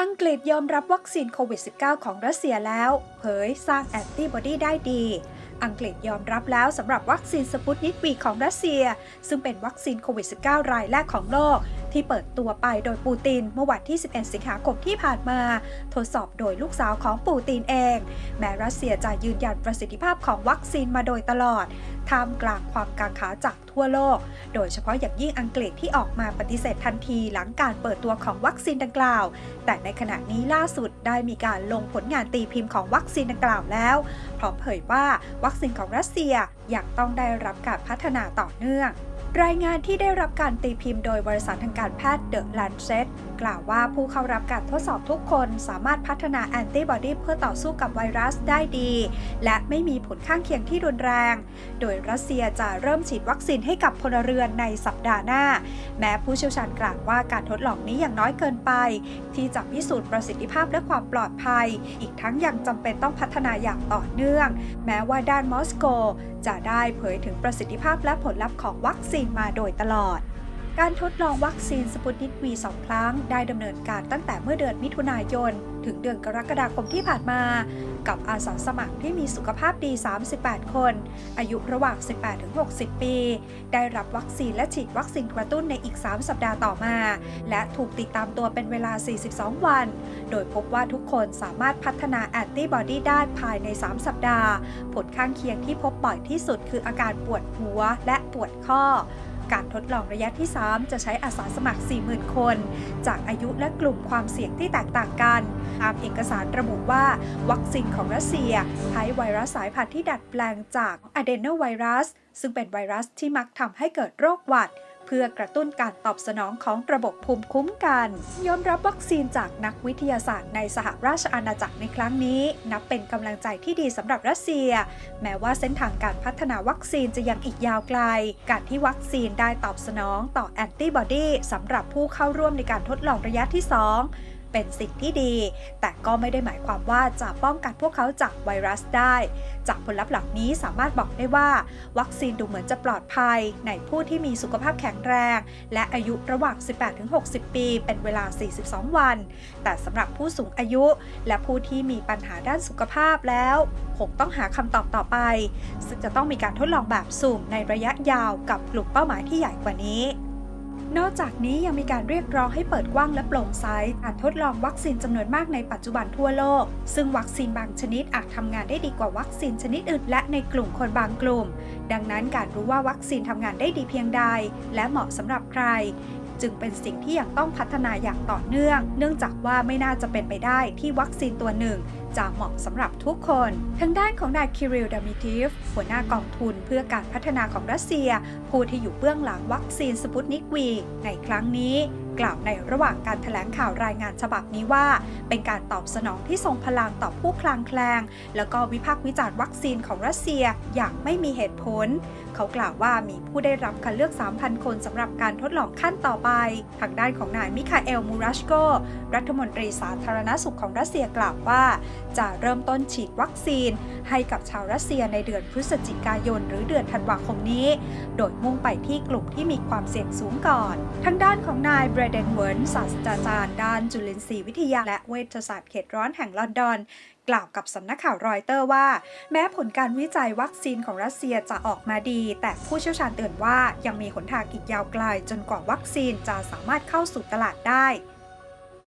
อังกฤษยอมรับวัคซีนโควิด -19 ของรัสเซียแล้ว เผยสร้างแอนติบอดีได้ดี อังกฤษยอมรับแล้วสำหรับวัคซีนสปุตนิกวีของรัสเซีย ซึ่งเป็นวัคซีนโควิด -19 รายแรกของโลก ที่เปิดตัวไปโดยปูตินเมื่อวันที่ 11 สิงหาคมที่ผ่านมา ทดสอบโดยลูกสาวของปูตินเอง แม้รัสเซียจะยืนยันประสิทธิภาพของวัคซีนมาโดยตลอด ท่ามกลางความกังขาจากทั่วโลก โดยเฉพาะอย่างยิ่งอังกฤษที่ออกมาปฏิเสธทันทีหลังการเปิดตัวของวัคซีนดังกล่าว แต่ในขณะนี้ล่าสุดได้มีการลงผลงานตีพิมพ์ของวัคซีนดังกล่าวแล้วพร้อมเผยว่าวัคซีนของรัสเซียยังต้องได้รับการพัฒนาต่อเนื่อง รายงานที่ได้รับการตีพิมพ์โดยบริษัททางการแพทย์ The Lancet กล่าวว่าผู้เข้ารับการทดสอบทุกคนสามารถพัฒนาแอนติบอดีเพื่อต่อสู้กับไวรัสได้ดี และไม่มีผลข้างเคียงที่รุนแรง โดยรัสเซียจะเริ่มฉีดวัคซีนให้กับพลเรือนในสัปดาห์หน้า แม้ผู้เชี่ยวชาญกล่าวว่าการทดลองนี้อยังน้อยเกินไป ที่จะพิสูจน์ประสิทธิภาพและความปลอดภัย อีกทั้งยังจำเป็นต้องพัฒนาอย่างต่อเนื่อง แม้ว่าด้านมอสโก จะได้เผยถึงประสิทธิภาพและผลลัพธ์ของวัคซีนมาโดยตลอด การทดลองวัคซีนสปุตนิกวีสองครั้ง ได้ดำเนินการตั้งแต่เมื่อเดือนมิถุนายน ถึงเดือนกรกฎาคมที่ผ่านมา กับอาสาสมัครที่มีสุขภาพดี 38 คน อายุระหว่าง 18-60 ปี ได้รับวัคซีนและฉีดวัคซีนกระตุ้นในอีก 3 สัปดาห์ต่อมา และถูกติดตามตัวเป็นเวลา 42 วัน โดยพบว่าทุกคนสามารถพัฒนาแอนติบอดีได้ภายใน 3 สัปดาห์ ผลข้างเคียงที่พบบ่อยที่สุดคืออาการปวดหัวและปวดข้อ การทดลองระยะที่ 3 จะใช้อาสาสมัคร 40,000 คน จากอายุและกลุ่มความเสี่ยงที่แตกต่างกัน ตามเอกสารระบุว่า วัคซีนของรัสเซียใช้ไวรัสสายพันธุ์ที่ดัดแปลงจากอะเดโนไวรัส ซึ่งเป็นไวรัสที่มักทำให้เกิดโรคหวัด พื่อกระตุ้นการตอบสนองของระบบภูมิคุ้มกัน ยอมรับวัคซีนจากนักวิทยาศาสตร์ในสหราชอาณาจักรในครั้งนี้ นับเป็นกำลังใจที่ดีสำหรับรัสเซีย แม้ว่าเส้นทางการพัฒนาวัคซีนจะยังอีกยาวไกล การที่วัคซีนได้ตอบสนองต่อแอนติบอดีสำหรับผู้เข้าร่วมในการทดลองระยะที่ 2 เป็นสิ่งที่ดี แต่ก็ไม่ได้หมายความว่าจะป้องกันพวกเขาจากไวรัสได้ จากผลลัพธ์เหล่านี้สามารถบอกได้ว่า วัคซีนดูเหมือนจะปลอดภัย ในผู้ที่มีสุขภาพแข็งแรง และอายุระหว่าง 18-60 ปี เป็นเวลา 42 วัน แต่สำหรับผู้สูงอายุ และผู้ที่มีปัญหาด้านสุขภาพแล้วคงต้องหาคำตอบต่อไป ซึ่งจะต้องมีการทดลองแบบสุ่มในระยะยาวกับกลุ่มเป้าหมายที่ใหญ่กว่านี้ นอกจากนี้ยังมีการเรียกร้องให้เปิดกว้างและโปร่งใสการทดลองวัคซีนจำนวนมากในปัจจุบันทั่วโลก ซึ่งวัคซีนบางชนิดอาจทำงานได้ดีกว่าวัคซีนชนิดอื่นและในกลุ่มคนบางกลุ่ม ดังนั้นการรู้ว่าวัคซีนทำงานได้ดีเพียงใด และเหมาะสำหรับใคร จึงเป็นสิ่งที่ยังต้องพัฒนาอย่างต่อเนื่อง เนื่องจากว่าไม่น่าจะเป็นไปได้ที่วัคซีนตัวหนึ่งจะเหมาะสำหรับทุกคน ทางด้านของนายคิริลดามิทีฟหัวหน้ากองทุนเพื่อการพัฒนาของรัสเซีย ผู้ที่อยู่เบื้องหลังวัคซีนสปุตนิกวีในครั้งนี้ กล่าวในระหว่างการถแถลงข่าวรายงานฉบับนี้ว่า เป็นการตอบสนองที่ทรงพลังต่อผู้คลางแคลง แล้วก็วิพากษ์วิจารณ์วัคซีนของรัสเซียอย่างไม่มีเหตุผล เขากล่าวว่ามีผู้ได้รับคัดเลือก 3,000 คนสำหรับการทดลองขั้นต่อไป ทางด้านของนายมิคาเอลมูรัชโก รัฐมนตรีสาธารณสุขของรัสเซียกล่าวว่า จะเริ่มต้นฉีดวัคซีน ให้กับชาวรัสเซียในเดือนพฤศจิกายน หรือเดือนธันวาคมนี้ โดยมุ่งไปที่กลุ่มที่มีความเสี่ยงสูงก่อน ทางด้านของนายเบรเดนเวิร์นศาสตราจารย์ด้านจุลินทรีย์วิทยาและเวชศาสตร์เขตร้อนแห่งลอนดอน กล่าวกับสำนักข่าวรอยเตอร์ว่า แม้ผลการวิจัยวัคซีนของรัสเซียจะออกมาดี แต่ผู้เชี่ยวชาญเตือนว่ายังมีหนทางอีกยาวไกลจนกว่าวัคซีนจะสามารถเข้าสู่ตลาดได้